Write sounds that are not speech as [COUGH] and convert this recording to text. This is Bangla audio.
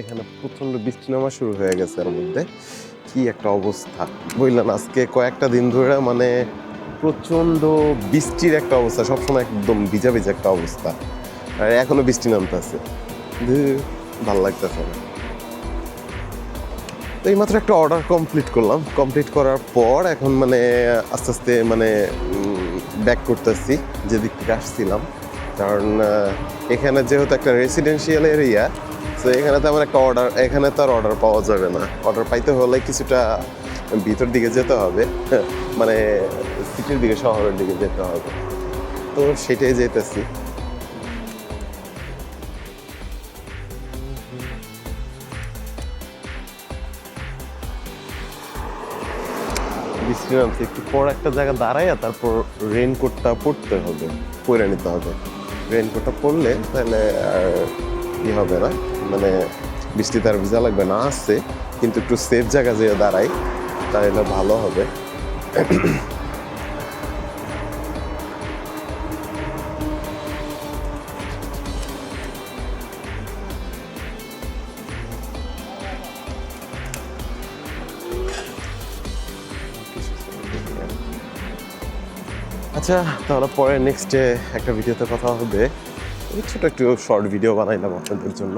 এখানে প্রচণ্ড বৃষ্টি নামা শুরু হয়ে গেছে এর মধ্যে। কি একটা অবস্থা। বুঝলেন, আজকে কয়েকটা দিন ধরে মানে প্রচণ্ড বৃষ্টির একটা অবস্থা, সবসময় একদম ভিজা ভিজা একটা অবস্থা। আর এখনও বৃষ্টি নামতেছে। ভালো লাগতেছে না। তো এইমাত্র একটা অর্ডার কমপ্লিট করলাম। কমপ্লিট করার পর এখন মানে আস্তে আস্তে মানে ব্যাক করতেছি, যেদিক থেকে আসছিলাম। কারণ এখানে যেহেতু একটা রেসিডেন্সিয়াল এরিয়া তো এখানে তেমন একটা অর্ডার এখানে তো আর অর্ডার পাওয়া যাবে না। অর্ডার পাইতে হলে কিছুটা ভিতর দিকে যেতে হবে। [LAUGHS] মানে সিটির দিকে, শহরের দিকে যেতে হবে। তো সেটাই যেতেছি। বৃষ্টি নামছে একটু পর একটা জায়গা দাঁড়াইয়া তারপর রেনকোটটা পরতে হবে পরে নিতে হবে। রেনকোটটা পরলে তাহলে আর কি হবে না? মানে বৃষ্টিতে আর ভিজা লাগবে না আসছে কিন্তু একটু সেফ জায়গা যেয়ে দাঁড়াই, তাহলে ভালো হবে। আচ্ছা তাহলে পরে নেক্সটে একটা ভিডিওতে কথা হবে। ছোট একটু শর্ট ভিডিও বানাইলাম আপনাদের জন্য।